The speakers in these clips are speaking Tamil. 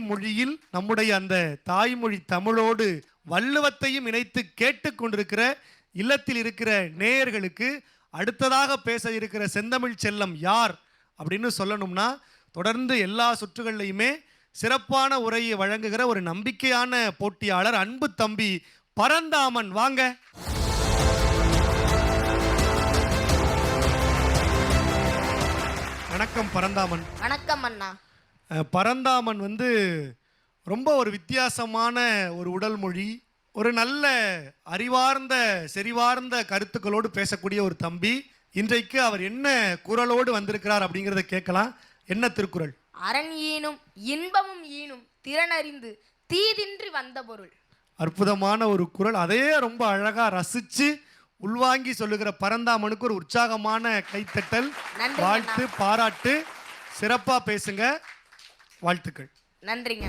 தாய்மொழியில் நம்முடைய அந்த தாய்மொழி தமிழோடு வள்ளுவத்தையும் இணைத்து கேட்டுக்கொண்டிருக்கிற இல்லத்தில் இருக்கிற நேயர்களுக்கு அடுத்ததாக பேச இருக்கிற செந்தமிழ் செல்லம் யார் அப்படின்னு சொல்லணும்னா தொடர்ந்து எல்லா சுற்றுகள்லையுமே சிறப்பான உரையை வழங்குகிற ஒரு நம்பிக்கையான போட்டியாளர் அன்பு தம்பி பரந்தாமன். வாங்க. வணக்கம் பரந்தாமன். வணக்கம் அண்ணா. பரந்தாமன் வந்து ரொம்ப ஒரு வித்தியாசமான ஒரு உடல் மொழி ஒரு நல்ல அறிவார்ந்த செறிவார்ந்த கருத்துக்களோடு பேசக்கூடிய ஒரு தம்பி. இன்றைக்கு அவர் என்ன குரலோடு வந்திருக்கிறார் அப்படிங்கிறத கேட்கலாம். என்ன திருக்குறள்? அரண் ஈனும் இன்பமும் ஈனும் திறனறிந்து தீதின்றி வந்த பொருள். அற்புதமான ஒரு குரல். அதையே ரொம்ப அழகா ரசிச்சு உள்வாங்கி சொல்லுகிற பரந்தாமனுக்கு ஒரு உற்சாகமான கைத்தட்டல். வாழ்த்து பாராட்டு. சிறப்பா பேசுங்க. வாழ்த்துக்கள். நன்றிங்க.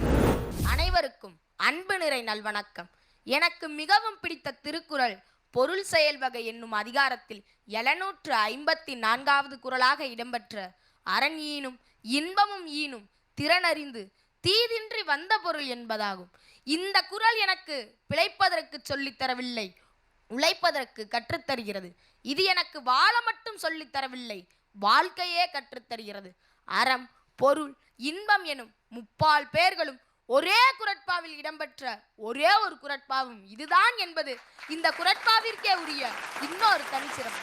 அனைவருக்கும் அன்பு நிறை நல்வணக்கம். எனக்கு மிகவும் பிடித்த திருக்குறள் பொருள் செயல் வகை என்னும் அதிகாரத்தில் எழுநூற்று ஐம்பத்தி நான்காவது குரலாக இடம்பெற்ற அரண் ஈனும் இன்பமும் ஈனும் திறனறிந்து தீதின்றி வந்த பொருள் என்பதாகும். இந்த குறள் எனக்கு பிழைப்பதற்கு சொல்லித் தரவில்லை உழைப்பதற்கு கற்றுத்தருகிறது இது எனக்கு வாழ மட்டும் சொல்லித் தரவில்லை வாழ்க்கையே கற்றுத்தருகிறது அறம் பொருள் இன்பம் எனும் முப்பால் பேர்களும் ஒரே குரட்பாவில் இடம்பெற்ற ஒரே ஒரு குரட்பாவும் இதுதான் என்பது இந்த குரட்பாவிற்கே உரிய இன்னொரு தனிச்சிறப்பு.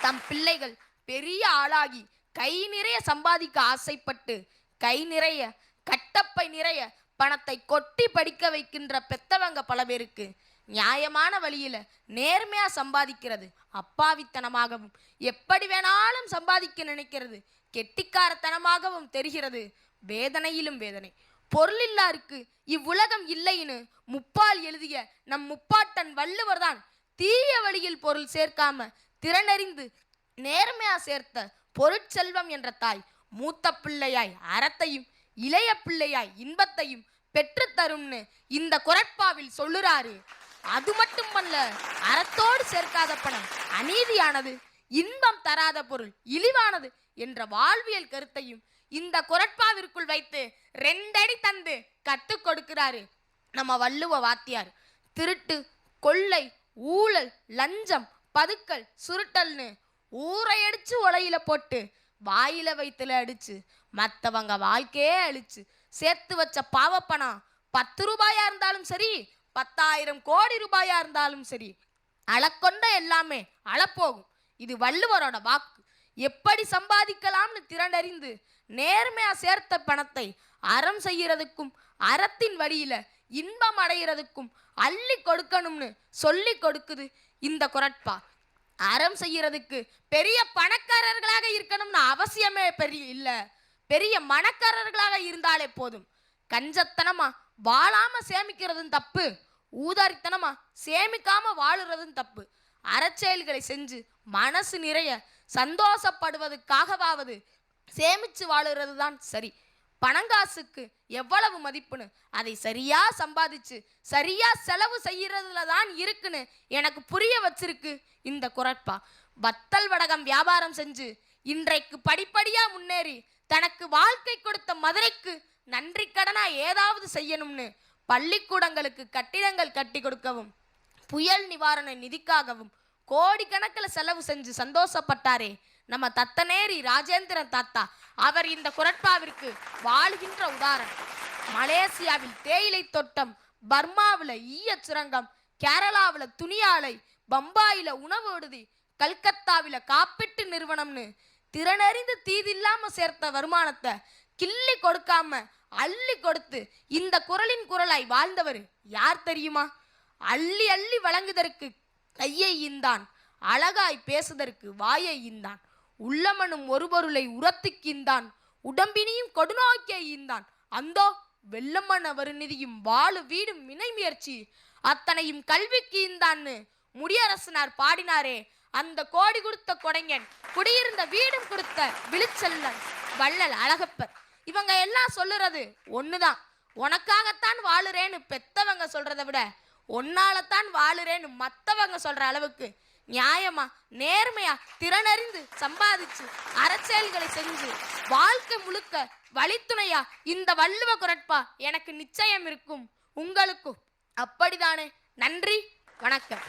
தம் பிள்ளைகள் பெரிய ஆளாகி கை நிறைய சம்பாதிக்க ஆசைப்பட்டு கை நிறைய கட்டப்பை நிறைய பணத்தை கொட்டி படிக்க வைக்கின்ற பெத்தவங்க பல பேருக்கு நியாயமான வழியில நேர்மையா சம்பாதிக்கிறது அப்பாவித்தனமாகவும் எப்படி வேணாலும் சம்பாதிக்க நினைக்கிறது கெட்டிக்காரத்தனமாகவும் தெரிகிறது. வேதனையிலும் வேதனை. பொருளில்லாருக்கு இவ்வுலகம் இல்லைன்னு முப்பால் எழுதிய நம் முப்பாட்டன் வள்ளுவர்தான் தீய வழியில் பொருள் சேர்க்காம திறனறிந்து நேர்மையா சேர்த்த பொருட்செல்வம் என்ற தாய் மூத்த பிள்ளையாய் அறத்தையும் இளைய பிள்ளையாய் இன்பத்தையும் பெற்றுத்தரும்னு இந்த குரட்பாவில் சொல்லுறாரு. அது மட்டுமல்ல அறத்தோடு சேர்க்காத பணம் அநீதியானது இன்பம் தராத பொருள் இழிவானது என்ற வாழ்வியல் கருத்தையும் இந்த குரட்பாவிற்குள் வைத்து ரெண்டடி தந்து கற்றுக் கொடுக்கிறாரு நம்ம வள்ளுவ வாத்தியார். திருட்டு கொள்ளை ஊழல் லஞ்சம் பதுக்கல் சுருட்டல்னு ஊரை அடிச்சு உலையில போட்டு வாயில வைத்துல அடிச்சு மத்தவங்க வாழ்க்கையே அழிச்சு சேர்த்து வச்ச பாவப்பணம் பத்து ரூபாயா இருந்தாலும் சரி பத்தாயிரம் கோடி ரூபாயா இருந்தாலும் சரி அளக்கொண்ட எல்லாமே அளப்போகும். இது வள்ளுவரோட வாக்கு. எப்படி சம்பாதிக்கலாம்னு திரண்டறிந்து நேர்மையா சேர்த்த பணத்தை அறம் செய்யறதுக்கும் அறத்தின் வழியில இன்பம் அடைகிறதுக்கும் அள்ளி கொடுக்கணும்னு சொல்லி கொடுக்குது இந்த குரட்பா. அறம் செய்யறதுக்கு பெரிய பணக்காரர்களாக இருக்கணும்னு அவசியமே பெரிய இல்ல. பெரிய மணக்காரர்களாக இருந்தாலே போதும். கஞ்சத்தனமா வாழாம சேமிக்கிறதும் தப்பு. ஊதாரித்தனமா சேமிக்காம வாழுறதும் தப்பு. அறச்செயல்களை செஞ்சு மனசு நிறைய சந்தோஷப்படுவதுக்காகவாவது சேமிச்சு வாழுறது தான் சரி. பணங்காசுக்கு எவ்வளவு மதிப்புன்னு அதை சரியா சம்பாதிச்சு சரியா செலவு செய்யறதுல தான் இருக்குன்னு எனக்கு புரிய வச்சிருக்கு இந்த குரட்பா. வத்தல் வடகம் வியாபாரம் செஞ்சு இன்றைக்கு படிப்படியா முன்னேறி தனக்கு வாழ்க்கை கொடுத்த மதுரைக்கு நன்றி கடனா ஏதாவது செய்யணும்னு பள்ளிக்கூடங்களுக்கு கட்டிடங்கள் கட்டி கொடுக்கவும் புயல் நிவாரண நிதிக்காகவும் கோடிக்கணக்கில் செலவு செஞ்சு சந்தோஷப்பட்டாரே. நம்ம தத்தனேரி ராஜேந்திரன் தாத்தா அவர் இந்த குரட்பாவிற்கு வாழ்கின்ற உதாரணம். மலேசியாவில் தேயிலை தோட்டம் பர்மாவில் ஈய சுரங்கம் கேரளாவில் துணியாலை பம்பாயில உணவு விடுதி கல்கத்தாவில் காப்பீட்டு நிறுவனம்னு திறனறிந்து தீதில்லாமல் சேர்த்த வருமானத்தை கிள்ளி கொடுக்காம அள்ளி கொடுத்து இந்த குரலின் குரலாய் வாழ்ந்தவர் யார் தெரியுமா? அள்ளி அள்ளி வழங்குதற்கு கையை ஈந்தான் அழகாய் பேசுதற்கு வாயை ஈந்தான் உள்ளமனும் ஒரு பொருளை உரத்துக்கிந்தான் உடம்பினியும் கொடுநோக்கே ஈந்தான். அந்தோ வெள்ளமன வருநிதியும் வாழு வீடும் இணை முயற்சி அத்தனையும் கல்விக்கு ஈந்தான்னு முடியரசனார் பாடினாரே அந்த கோடி கொடுத்த கொடைஞன் குடியிருந்த வீடும் கொடுத்த விழுச்செல்லன் வள்ளல் அழகப்பர். இவங்க எல்லாம் சொல்லுறது ஒண்ணுதான். உனக்காகத்தான் வாழுறேன்னு பெத்தவங்க சொல்றதை விட ஒன்னாலத்தான் வாழுறேன்னு மற்றவங்க சொல்ற அளவுக்கு நியாயமா நேர்மையா திறனறிந்து சம்பாதிச்சு அரசியல்களை செஞ்சு வாழ்க்கை முழுக்க வழித்துணையா இந்த வள்ளுவ குரட்பா எனக்கு நிச்சயம் இருக்கும். உங்களுக்கும் அப்படிதானே. நன்றி வணக்கம்.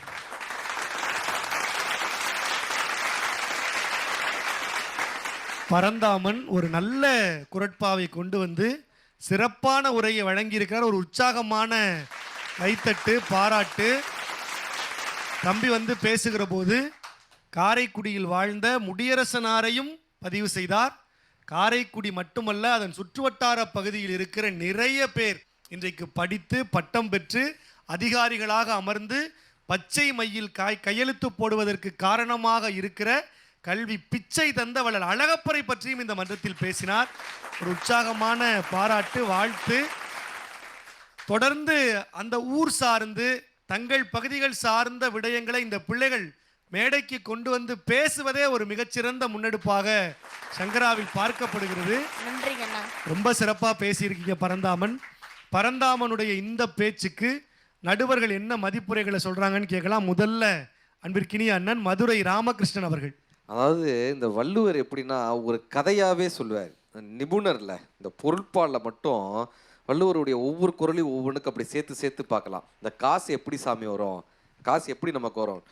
பரந்தாமன் ஒரு நல்ல குரட்பாவை கொண்டு வந்து சிறப்பான உரையை வழங்கியிருக்கிறார். ஒரு உற்சாகமான கைத்தட்டு பாராட்டு. தம்பி வந்து பேசுகிற போது காரைக்குடியில் வாழ்ந்த முடியரசனாரையும் பதிவு செய்தார். காரைக்குடி மட்டுமல்ல அதன் சுற்றுவட்டார பகுதியில் இருக்கிற நிறைய பேர் இன்றைக்கு படித்து பட்டம் பெற்று அதிகாரிகளாக அமர்ந்து பச்சை மையில் காய் கையெழுத்து போடுவதற்கு காரணமாக இருக்கிற கல்வி பிச்சை தந்த வள்ளல் அழகப்பரை பற்றியும் இந்த மன்றத்தில் பேசினார். ஒரு உற்சாகமான பாராட்டு வாழ்த்து. தொடர்ந்து அந்த ஊர் சார்ந்து தங்கள் பகுதிகள் சார்ந்த விடயங்களை இந்த பிள்ளைகள் மேடைக்கு கொண்டு வந்து பேசுவதே ஒரு மிகச்சிறந்த முன்னெடுப்பாக சங்கராவில் பார்க்கப்படுகிறது. ரொம்ப சிறப்பாக பேசியிருக்கீங்க பரந்தாமன். பரந்தாமனுடைய இந்த பேச்சுக்கு நடுவர்கள் என்ன மதிப்புரைகளை சொல்றாங்கன்னு கேட்கலாம். முதல்ல அன்பிற்கினிய அண்ணன் மதுரை ராமகிருஷ்ணன் அவர்கள். அதாவது இந்த வள்ளுவர் எப்படின்னா ஒரு கதையாகவே சொல்லுவார். நிபுணரில் இந்த பொருட்பாலில் மட்டும் வள்ளுவருடைய ஒவ்வொரு குரலையும் ஒவ்வொன்றுக்கு அப்படி சேர்த்து சேர்த்து பார்க்கலாம். இந்த காசு எப்படி சாமி வரும்? காசு எப்படி நமக்கு வரும்?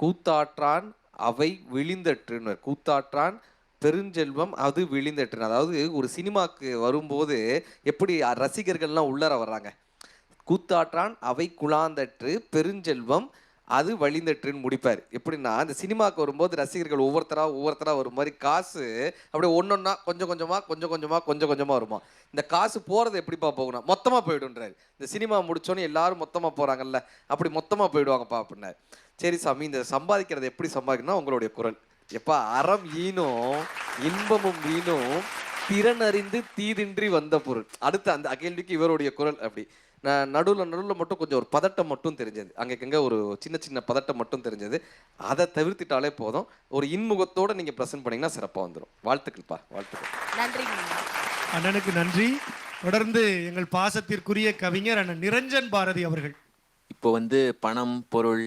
கூத்தாற்றான் அவை விழிந்தற்றுன்னு கூத்தாற்றான் பெருஞ்செல்வம் அது விழிந்தற்றுன்னு. அதாவது ஒரு சினிமாக்கு வரும்போது எப்படி ரசிகர்கள்லாம் உள்ளர வர்றாங்க? கூத்தாற்றான் அவை குழாந்தற்று பெருஞ்செல்வம் அது வழிந்தற்றுன்னு முடிப்பார். எப்படின்னா அந்த சினிமாவுக்கு வரும்போது ரசிகர்கள் ஒவ்வொருத்தராக ஒவ்வொருத்தராக ஒரு மாதிரி காசு அப்படியே ஒன்னொன்னா கொஞ்சம் கொஞ்சமாக கொஞ்சம் கொஞ்சமாக கொஞ்சம் கொஞ்சமாக வருமா. இந்த காசு போகிறது எப்படிப்பா போகணும் மொத்தமாக போயிடுன்றாரு இந்த சினிமா முடிச்சோன்னே எல்லாரும் மொத்தமாக போகிறாங்கல்ல அப்படி மொத்தமாக போயிடுவாங்கப்பா அப்படின்னாரு. சரி சாமி இந்த சம்பாதிக்கிறது எப்படி சம்பாதிக்கணும்னா உங்களுடைய குரல். எப்பா அறம் ஈனும் இன்பமும் ஈனும் திறனறிந்து தீதின்றி வந்த பொருள். அடுத்து அந்த கேள்விக்கு இவருடைய குரல் அப்படி. நடுவில் நடுவில் மட்டும் கொஞ்சம் ஒரு பதட்டம் மட்டும் தெரிஞ்சது. அங்கங்க ஒரு சின்ன சின்ன பதட்டம் மட்டும் தெரிஞ்சது. அதை தவிர்த்துட்டாலே போதும். ஒரு இன்முகத்தோட நீங்க ப்ரெசென்ட் பண்ணீங்கன்னா சிறப்பாக வந்துடும் வாழ்த்துக்கள்ப்பா. வாழ்த்துக்கள். நன்றிங்க அண்ணா அண்ணனுக்கு நன்றி. தொடர்ந்து எங்கள் பாசத்திற்குரிய கவிஞர் அண்ணன் நிரஞ்சன் பாரதி அவர்கள். இப்போ வந்து பணம் பொருள்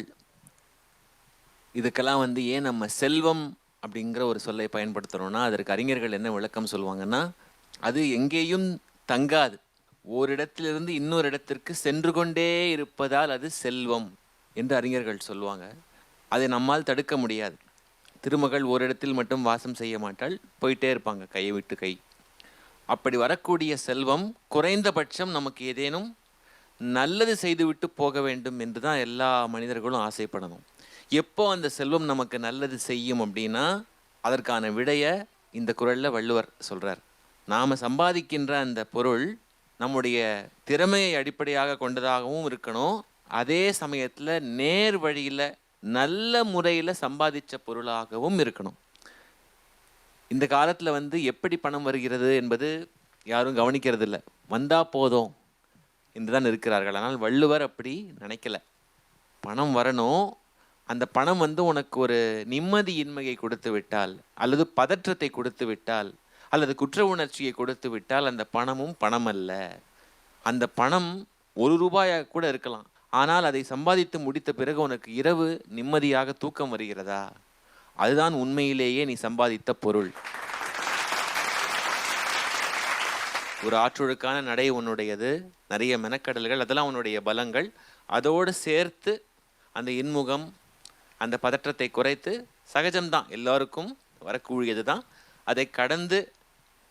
இதுக்கெல்லாம் வந்து ஏன் நம்ம செல்வம் அப்படிங்கிற ஒரு சொல்லை பயன்படுத்துகிறோம்னா அதற்கு அறிஞர்கள் என்ன விளக்கம் சொல்லுவாங்கன்னா அது எங்கேயும் தங்காது. ஓரிடத்திலிருந்து இன்னொரு இடத்திற்கு சென்று கொண்டே இருப்பதால் அது செல்வம் என்று அறிஞர்கள் சொல்லுவாங்க. அதை நம்மால் தடுக்க முடியாது. திருமகள் ஓரிடத்தில் மட்டும் வாசம் செய்ய மாட்டாள் போயிட்டே இருப்பாங்க கையை விட்டு கை. அப்படி வரக்கூடிய செல்வம் குறைந்தபட்சம் நமக்கு ஏதேனும் நல்லது செய்துவிட்டு போக வேண்டும் என்று தான் எல்லா மனிதர்களும் ஆசைப்படணும். எப்போ அந்த செல்வம் நமக்கு நல்லது செய்யும் அப்படின்னா அதற்கான விடையை இந்த குரலில் வள்ளுவர் சொல்கிறார் நாம் சம்பாதிக்கின்ற அந்த பொருள் நம்முடைய திறமையை அடிப்படையாக கொண்டதாகவும் இருக்கணும். அதே சமயத்தில் நேர் வழியில் நல்ல முறையில் சம்பாதிச்ச பொருளாகவும் இருக்கணும். இந்த காலத்தில் வந்து எப்படி பணம் வருகிறது என்பது யாரும் கவனிக்கிறது இல்லை வந்தால் போதும் என்று தான் இருக்கிறார்கள். ஆனால் வள்ளுவர் அப்படி நினைக்கல. பணம் வரணும். அந்த பணம் வந்து உனக்கு ஒரு நிம்மதியின்மையை கொடுத்து விட்டால் அல்லது பதற்றத்தை கொடுத்து விட்டால் அல்லது குற்ற உணர்ச்சியை கொடுத்து விட்டால் அந்த பணமும் பணம் அல்ல அந்த பணம் ஒரு ரூபாயாக கூட இருக்கலாம். ஆனால் அதை சம்பாதித்து முடித்த பிறகு உனக்கு இரவு நிம்மதியாக தூக்கம் வருகிறதா? அதுதான் உண்மையிலேயே நீ சம்பாதித்த பொருள். ஒரு ஆற்றொழுக்கான நடை உன்னுடையது. நிறைய மெனக்கடல்கள் அதெல்லாம் உன்னுடைய பலங்கள். அதோடு சேர்த்து அந்த இன்முகம் அந்த பதற்றத்தை குறைத்து சகஜம்தான். எல்லாருக்கும் வரக்கூடியது தான் அதை கடந்து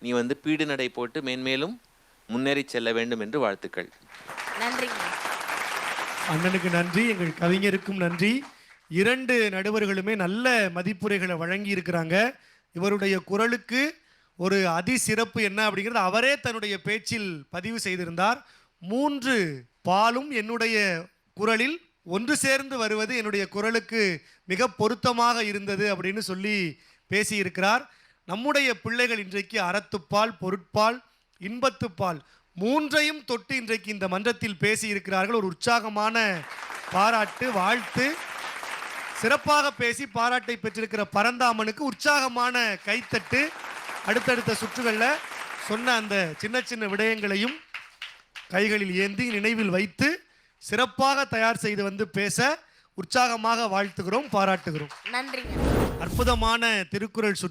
நீ வந்து பீடு நடை போட்டு மேன்மேலும் முன்னேறி செல்ல வேண்டும் என்று வாழ்த்துக்கள். நன்றிங்க. அண்ணா. அண்ணனுக்கு நன்றி எங்கள் கவிஞருக்கும் நன்றி. இரண்டு நடுவர்களுமே நல்ல மதிப்புரைகளை வழங்கி இருக்கிறாங்க இவருடைய குரலுக்கு ஒரு அதிசிறப்பு என்ன அப்படிங்கிறது அவரே தன்னுடைய பேச்சில் பதிவு செய்திருந்தார். மூன்று பாலும் என்னுடைய குரலில் ஒன்று சேர்ந்து வருவது என்னுடைய குரலுக்கு மிக பொருத்தமாக இருந்தது அப்படின்னு சொல்லி பேசியிருக்கிறார். நம்முடைய பிள்ளைகள் இன்றைக்கு அறத்துப்பால் பொருட்பால் இன்பத்துப்பால் மூன்றையும் தொட்டு இன்றைக்கு இந்த மன்றத்தில் பேசியிருக்கிறார்கள். ஒரு உற்சாகமான பாராட்டு வாழ்த்து. சிறப்பாக பேசி பாராட்டை பெற்றிருக்கிற பரந்தாமனுக்கு உற்சாகமான கைத்தட்டு. அடுத்தடுத்த சுற்றுகளில் சொன்ன அந்த சின்ன சின்ன விடயங்களையும் கைகளில் ஏந்தி நினைவில் வைத்து சிறப்பாக தயார் செய்து வந்து பேச உற்சாகமாக வாழ்த்துகிறோம் பாராட்டுகிறோம். நன்றிங்க. அற்புதமான திருக்குறள் சுற்று